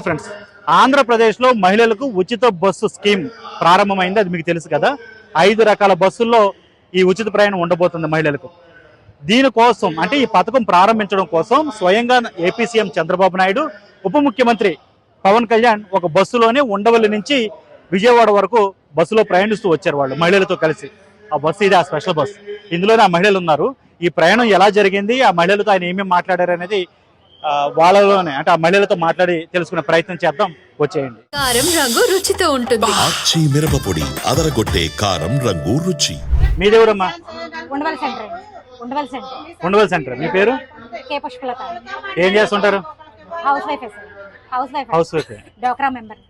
Hi friends. ఆంధ్రప్రదేశ్లో మహిళలకు ఉచిత బస్సు స్కీమ్ ప్రారంభమైంది. అది మీకు తెలుసు కదా. ఐదు రకాల బస్సుల్లో ఈ ఉచిత ప్రయాణం ఉండబోతుంది మహిళలకు. దీనికోసం అంటే ఈ పథకం ప్రారంభించడం కోసం స్వయంగా ఏపీ సీఎం చంద్రబాబు నాయుడు ఉప ముఖ్యమంత్రి పవన్ కళ్యాణ్ ఒక బస్సులోనే ఉండవల్లి నుంచి విజయవాడ వరకు బస్సులో ప్రయాణిస్తూ వచ్చారు వాళ్ళు మహిళలతో కలిసి. ఆ బస్సు ఇది ఆ స్పెషల్ బస్సు. ఇందులోనే ఆ మహిళలు ఉన్నారు. ఈ ప్రయాణం ఎలా జరిగింది? ఆ మహిళలతో ఆయన ఏమేమి మాట్లాడారు అనేది వాళ్ళలోనే అంటే ఆ మహిళలతో మాట్లాడి తెలుసుకునే ప్రయత్నం చేద్దాం. వచ్చేయండి. కారం రంగు రుచితో ఉంటుంది. ఆచి మిరపపొడి అదరగొట్టే కారం రంగు రుచి. మీదెవరమ్మా? Undavalli centre. Undavalli centre. Undavalli centre. మీ పేరు? కే పుష్పలత. ఏం చేస్తుంటారు? Housewife sir. House wife housewife డోక్రా మెంబర్.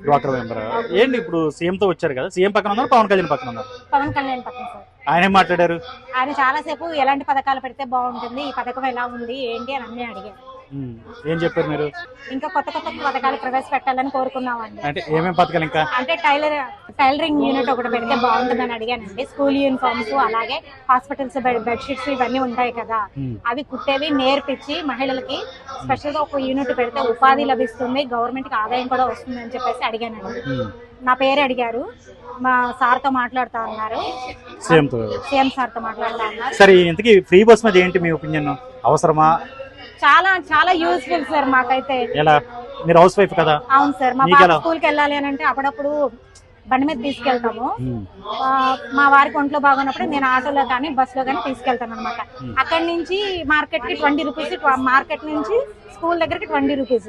డ్వాక్టర్ మెంబర్? ఏంటి ఇప్పుడు సీఎం తో వచ్చారు కదా? సీఎం పక్కన ఉన్నారు పవన్ కళ్యాణ్ పక్కన ఉన్నారు? పవన్ కళ్యాణ్ పక్కన సార్. ఆయన ఏం మాట్లాడారు? ఆయన చాలాసేపు ఎలాంటి పథకాలు పెడితే బాగుంటుంది ఈ పథకం ఎలా ఉంది ఏంటి అని అన్నీ అడిగారు. ఏం చెప్పారు మీరు? ఇంకా కొత్త కొత్త పథకాలు ప్రవేశపెట్టాలని కోరుకున్నామండి. అంటే ఏమేం పథకాలు ఇంకా? అంటే టైలర్ టైలరింగ్ యూనిట్ ఒకటి పెడితే బాగుంటుందని అడిగానండి. స్కూల్ యూనిఫామ్స్ అలాగే హాస్పిటల్స్ బెడ్షీట్స్ ఇవన్నీ ఉంటాయి కదా. అవి కుట్టేవి నేర్పించి మహిళలకి స్పెషల్గా ఒక యూనిట్ పెడితే ఉపాధి లభిస్తుంది గవర్నమెంట్కి ఆదాయం కూడా వస్తుంది అని చెప్పేసి అడిగానండి. నా పేరు అడిగారు. మా సార్తో మాట్లాడుతా తో. సీఎం సార్తో మాట్లాడుతా అన్నారు. సరే ఇంతకీ ఫ్రీ బస్ మీద ఏంటి మీ ఒపీనియన్? అవసరమా? చాలా చాలా యూస్ఫుల్ సార్ మాకైతే. ఎలా? మీరు హౌస్ వైఫ్ కదా? అవును సార్ మా మీకు పాప? స్కూల్కి వెళ్ళాలి అని అంటే అప్పుడప్పుడు బండి మీద తీసుకెళ్తాము. ఆ, మా వారికి ఒంట్లో బాగున్నప్పుడు నేను ఆటోలో కానీ బస్సులో కానీ తీసుకెళ్తాను అనమాట అక్కడి నుంచి మార్కెట్కి ట్వంటీ రూపీస్ మార్కెట్ నుంచి స్కూల్ దగ్గరికి twenty rupees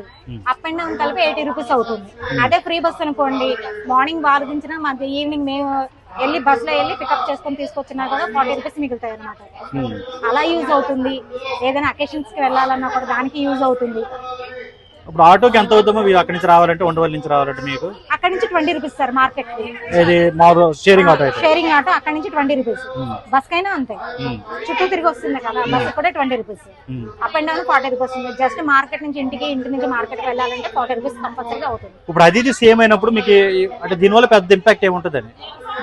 up and down కలిపి ఎయిటీ రూపీస్ అవుతుంది. అదే ఫ్రీ బస్ అనుకోండి. మార్నింగ్ బాధించిన మధ్య ఈవినింగ్ మేము వెళ్ళి బస్సులో వెళ్ళి పికప్ చేసుకొని తీసుకొచ్చినా కూడా ఫార్టీ రూపీస్ మిగులుతాయి అనమాట ఉమ్. అలా యూజ్ అవుతుంది. ఏదైనా అకేషన్స్కి వెళ్ళాలన్నా కూడా దానికి యూజ్ అవుతుంది. ఇప్పుడు ఆటోకి ఎంత అవుతుందో మీరు అక్కడి నుంచి రావాలంటే ఉండవల్లి నుంచి రావాలంటే మీకు? అక్కడి నుంచి ట్వంటీ రూపీస్ సార్ మార్కెట్ ఇది మామూలు షేరింగ్ ఆటో అయితే. షేరింగ్ ఆటో అక్కడి నుంచి ట్వంటీ రూపీస్. బస్ కైనా అంతే. చుట్టూ తిరిగి వస్తుంది కదా బస్ కూడా twenty rupees. Up and down forty rupees ఉంది. జస్ట్ మార్కెట్ నుంచి ఇంటికి ఇంటి నుంచి మార్కెట్ వెళ్ళాలంటే ఫార్టీ రూపీస్ కంపల్సరీగా అవుతుంది. ఇప్పుడు అది ఇది సేమ్ అయినప్పుడు మీకు అంటే దీనివల్ల పెద్ద ఇంపాక్ట్ ఏముంటుందని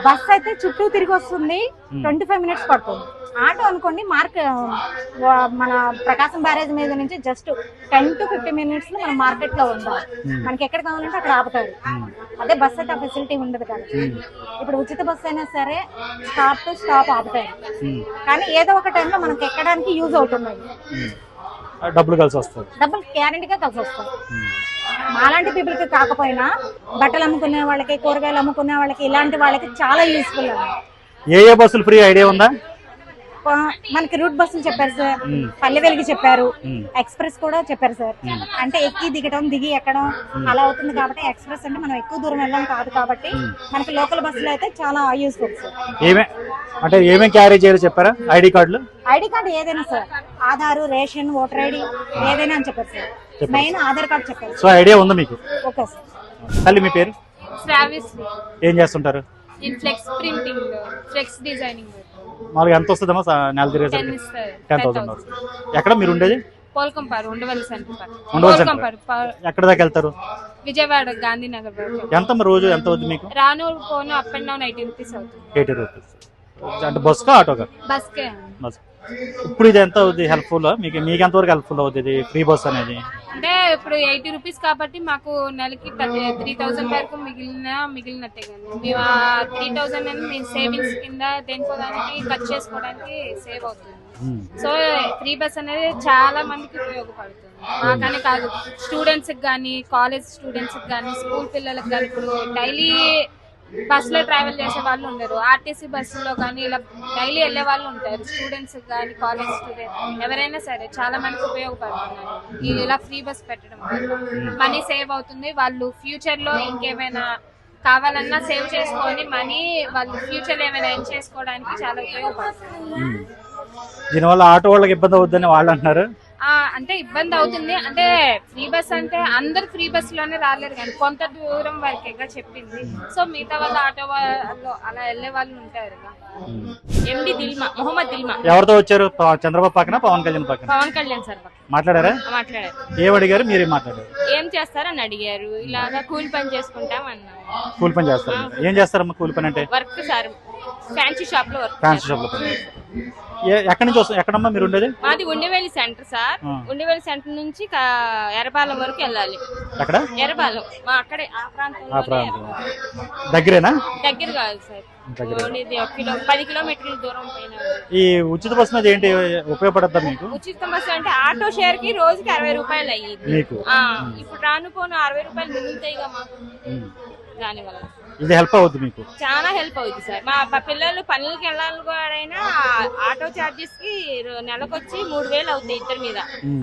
బస్ అయితే చుట్టూ తిరిగి వస్తుంది. ట్వంటీ ఫైవ్ మినిట్స్ పడుతుంది. ఆటో అనుకోండి మార్క్ మన ప్రకాశం బ్యారేజ్ మీద నుంచి జస్ట్ టెన్ టు ఫిఫ్టీ మినిట్స్లో మనం మార్కెట్లో ఉండాలి మనకి ఎక్కడ కావాలంటే అక్కడ ఆపుతారు. అదే బస్ అయితే ఆ ఫెసిలిటీ ఉండదు కదా. ఇప్పుడు ఉచిత బస్ అయినా సరే స్టాప్ టు స్టాప్ ఆపుతారు. కానీ ఏదో ఒక టైంలో మనకి ఎక్కడానికి యూజ్ అవుతుంది ఆ డబ్బులు కలిసి వస్తుంది డబ్బులు గ్యారంటీగా కలిసి వస్తాయి. మాలాంటి పీపుల్కి కాకపోయినా బట్టలు అమ్ముకునే వాళ్ళకి కూరగాయలు అమ్ముకునే వాళ్ళకి ఇలాంటి వాళ్ళకి చాలా యూస్ఫుల్ ఏ ఏ బస్సులు ఫ్రీ ఐడియా ఉందా? మనకి రూట్ బస్సులు చెప్పారు సార్. పల్లె వెలుగు చెప్పారు. ఎక్స్ప్రెస్ కూడా చెప్పారు సార్. అంటే ఎక్కి దిగడం దిగి ఎక్కడం అలా అవుతుంది కాబట్టి ఎక్స్ప్రెస్ అంటే మనం ఎక్కువ దూరం వెళ్ళాం కాదు కాబట్టి మనకి లోకల్ బస్సులు అయితే చాలా యూస్ఫుల్ సార్. ఏమే అంటే ఏమేం క్యారీ చేయాలో చెప్పారా? ఐడి కార్డులు? ఐడి కార్డు ఏదైనా sir. Aadhaar ration voter ID ఏదైనా అని చెప్పారు సార్. మెయిన్ ఆధార్ కార్డు చెప్పారు సో ఐడియా ఉందా మీకు? Okay sir. తల్లి మీ పేరు? ఏం చేస్తుంటారు? Flex printing flex designing. మామూలుగా ఎంత వస్తుందమ్మా? నెల తిరిగేసరికి టెన్ థౌసండ్ ఎక్కడ మీరు ఉండేది? పోల్కంపారు ఉండవల్లి సెంటర్. పోల్కంపారు ఎక్కడ దాకా వెళ్తారు? విజయవాడ గాంధీనగర్ ఎంత రోజు? ఎంత అవుతుంది మీకు? రాను పోను up and down eighty rupees అవుతుంది. ఎయిటీ రూపీస్ అంటే బస్కా ఆటోగా బస్కే. బస్. ఇప్పుడు ఇది ఎంత అవుతుంది హెల్ప్ఫుల్ మీకు మీకు ఎంతవరకు హెల్ప్ఫుల్ అవుతుంది ఫ్రీ బస్ అనేది? అంటే ఇప్పుడు ఎయిటీ రూపీస్ కాబట్టి మాకు నెలకి త్రీ థౌసండ్ వరకు మిగిలిన మిగిలినట్టే కానీ మేము ఆ త్రీ థౌసండ్ అని మేము సేవింగ్స్ కింద దేనికో దానికి ఖర్చు చేసుకోవడానికి సేవ్ అవుతుంది. ఉమ్. సో ఫ్రీ బస్ అనేది చాలా మందికి ఉపయోగపడుతుంది. మాకనే కాదు స్టూడెంట్స్ కానీ కాలేజ్ స్టూడెంట్స్ కానీ స్కూల్ పిల్లలకు కానీ ఇప్పుడు డైలీ బస్సులో ట్రావెల్ చేసే వాళ్ళు ఉండరు. ఆర్టీసీ బస్సులో కానీ ఇలా డైలీ వెళ్ళే వాళ్ళు ఉంటారు. స్టూడెంట్స్ కానీ కాలేజ్ స్టూడెంట్ ఎవరైనా సరే చాలా మందికి ఉపయోగపడుతున్నారు ఇలా ఫ్రీ బస్ పెట్టడం మనీ సేవ్ అవుతుంది. వాళ్ళు ఫ్యూచర్లో ఇంకేమైనా కావాలన్నా సేవ్ చేసుకొని మనీ వాళ్ళు ఫ్యూచర్లో ఏమైనా ఎర్న్ చేసుకోవడానికి చాలా ఉపయోగపడుతుంది. దీనివల్ల ఆటో వాళ్ళకి ఇబ్బంది అవుతుందని వాళ్ళు అంటున్నారు. అంటే ఇబ్బంది అవుతుంది. అంటే ఫ్రీ బస్ అంటే అందరు ఫ్రీ బస్లోనే రాలేరు కానీ కొంత దూరం వరకేగా చెప్పింది. సో మిగతా వాళ్ళు ఆటో వాళ్ళు అలా వెళ్ళే వాళ్ళు ఉంటారు ఎండి దిల్మా మొహమ్మద్ దిల్మా. ఎవరితో వచ్చారు? చంద్రబాబు పక్కన పవన్ కళ్యాణ్ పక్కన? పవన్ కళ్యాణ్ సార్ మాట్లాడారా? మాట్లాడారు. ఏం అడిగారు? మీరేం మాట్లాడారు? ఏం చేస్తారని అడిగారు. ఇలాగా కూలి పని చేసుకుంటాం అన్నాం. కూలి పని చేస్తారు. ఏం చేస్తారమ్మా కూలి పని అంటే? వర్క్ సార్ ఫ్యాన్సీ షాప్లో వర్క్ ఫ్యాన్సీ షాప్లో ఎక్కడి నుంచి వస్తుంది ఎక్కడమ్మా మీరు ఉండేది? మాది Undavalli centre sir. Undavalli centre నుంచి ఎర్రబాలెం వరకు వెళ్ళాలి. ఎక్కడ? ఎర్రబాలెం మా అక్కడే ఆ ప్రాంతం. దగ్గరేనా? దగ్గర కాదు సార్. ఈ ఉచిత బస్సు మీద ఏంటి ఉపయోగపడద్దా మీకు? ఉచిత బస్సు అంటే ఆటో షేర్కి రోజుకి అరవై రూపాయలు అయ్యింది ఇప్పుడు రాను పోను అరవై రూపాయలు ఉమ్. దానివల్ల. ఇది హెల్ప్ అవుద్ది మీకు? చాలా హెల్ప్ అవుతుంది సార్. మా పిల్లలు పనులకి వెళ్ళాలి కూడా ఆటో చార్జెస్కి నెలకొచ్చి మూడు వేలు అవుతాయి ఇద్దరి మీద.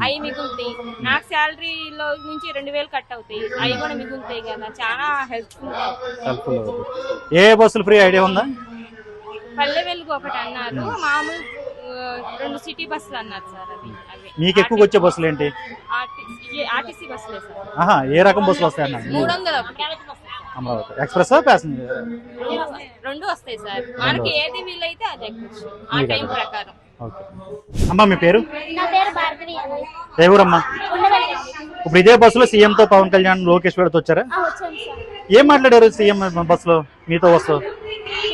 అవి మిగులుతాయి. నాకు శాలరీలో నుంచి రెండు వేలు కట్ అవుతాయి. అవి కూడా మిగులుతాయి కదా. చాలా హెల్ప్ఫుల్ హెల్ప్ఫుల్ అవుతుంది ఏ బస్సులు ఫ్రీ ఐడియా ఉందా? పల్లె వెలుగు ఒకటి అన్నారు. మామూలు రెండు సిటీ బస్సులు అన్నారు సార్ అవి. మీకు ఎక్కువ వచ్చే బస్సులు ఏంటి? RTC బస్సులే sir. ఏ రకం బస్సులు వస్తాయి అన్న మూడు వందలు అమరావతి. ఎక్స్ప్రెస్ ప్యాసింజర్ రెండు వస్తాయి సార్. మనకి ఏది వీలైతే అది ఎక్కొచ్చు ఆ టైం ప్రకారం. ఓకే. అమ్మా మీ పేరు? నా పేరు భార్గవి అండి ఏ ఊరమ్మా? ఇప్పుడు ఇదే బస్సులో సీఎం తో పవన్ కళ్యాణ్ లోకేష్ వేడుతో వచ్చారా? వచ్చాను సార్. ఏం మాట్లాడారు సీఎం బస్సులో మీతో వస్తూ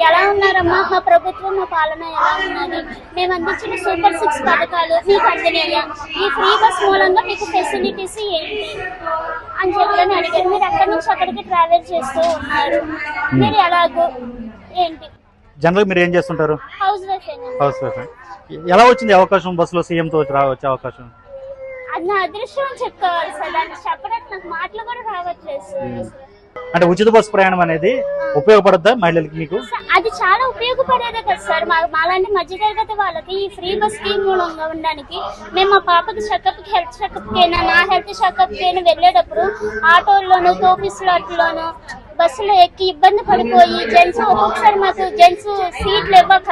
ఎలా ఉన్నారమ్మా? మా ప్రభుత్వం మా పాలన ఎలా ఉన్నది? మేము అందించిన సూపర్ సిక్స్ పథకాలు మీకు అందినాయా ఈ ఫ్రీ బస్ మూలంగా మీకు ఫెసిలిటీస్ ఏంటి? అని చెప్పని అడిగారు. మీరు అక్కడి నుంచి అక్కడికి ట్రావెల్ చేస్తూ ఉన్నారు. మీరు ఎలాగో ఏంటి? జనరల్ మీరు ఏం చేస్తుంటారు? హౌస్ వైఫ్ హౌస్ వైఫ్ ఎలా వచ్చింది అవకాశం? బస్సులో సీఎం తో వచ్చే అవకాశం? అది నా అదృష్టం అని చెప్పుకోవాలి సార్. దాన్ని చెప్పడానికి నాకు మాటలు కూడా రావట్లేదు సార్. అంటే ఉచిత బస్సు ప్రయాణం అనేది ఉపయోగపడద్దా మహిళలకి మీకు? అది చాలా ఉపయోగపడేదే కదా సార్. మాలాంటి మధ్యతరగతి వాళ్ళకి ఈ ఫ్రీ బస్ స్కీమ్ ఉండడానికి మేము మా పాపకి చెకప్ హెల్త్ చెకప్ కైనా నా హెల్త్ చెకప్ కైనా వెళ్ళేటప్పుడు ఆటోల్లోను తోపిస్లాట్లోను బస్సులో ఎక్కి ఇబ్బంది పడిపోయి జెంట్స్ ఒక్కొక్కసారి మాకు జెంట్స్ సీట్లు ఇవ్వక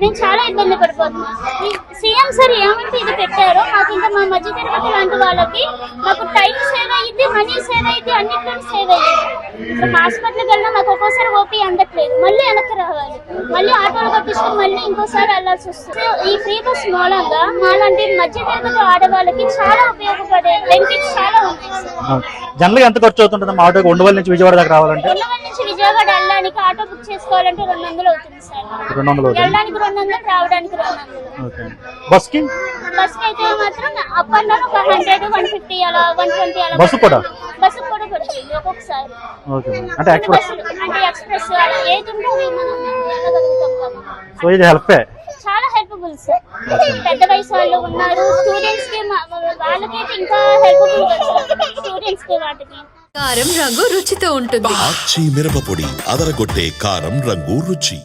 నేను చాలా ఇబ్బంది పడిపోతున్నాను ఈ సీఎం సార్ ఏమంటే ఇది పెట్టారో మాకు ఇంకా మా మధ్య తరగతి లాంటి వాళ్ళకి మాకు టైం సేవ్ అయ్యింది మనీ సేవ్ అయ్యింది అన్నిట్లో సేవ్ అయ్యింది హాస్పిటల్కి వెళ్ళినా మాకు ఒక్కోసారి ఓపీ అందట్లేదు. మళ్ళీ వెనక్కి రావాలి. మళ్ళీ ఆటోలు కట్టించుకుని మళ్ళీ ఇంకోసారి వెళ్ళాల్సి వస్తుంది. ఈ ఫ్రీ బస్ మూలంగా మాలాంటి మధ్య తరగతి ఆడవాళ్ళకి చాలా ఉపయోగపడే బెనిఫిట్స్ చాలా ఉన్నాయి. సార్ జనరల్ ఎంత ఖర్చు అవుతుంటుంది? మా ఆటోకి ఉండవల్లి నుంచి విజయవాడ దాకా రావాలంటే? ఉండవల్లి నుంచి విజయవాడ వెళ్ళడానికి ఆటో బుక్ చేసుకోవాలంటే రెండు వందలు అవుతుంది సార్. రెండు వందలు వెళ్ళడానికి వందలు రావడానికి బస్ అయితే మాత్రం అప్ అండ్ డౌన్ ఒక హండ్రెడ్ వన్ ఫిఫ్టీ అలా వన్ ట్వంటీ అలా బస్సు కూడా? బస్సు కూడా పడుతుంది ఒక్కొక్కసారి. ఓకే అంటే కొన్ని ఎక్స్ప్రెస్? బస్సులు అంటే ఎక్స్ప్రెస్ అలా ఏది ఉంటే అది మనం వెళ్ళగలుగుతాం కదా. సో ఇది హెల్పే? చాలా హెల్ప్ఫుల్ సార్. పెద్ద వయసు వాళ్ళు ఉన్నారు స్టూడెంట్స్కి మా- వాళ్ళకైతే ఇంకా హెల్ప్ఫుల్ స్టూడెంట్స్కి వాటికి. కారం రంగు రుచితో ఉంటుంది. ఆచి మిరపపొడి అదరగొట్టే కారం రంగు రుచి.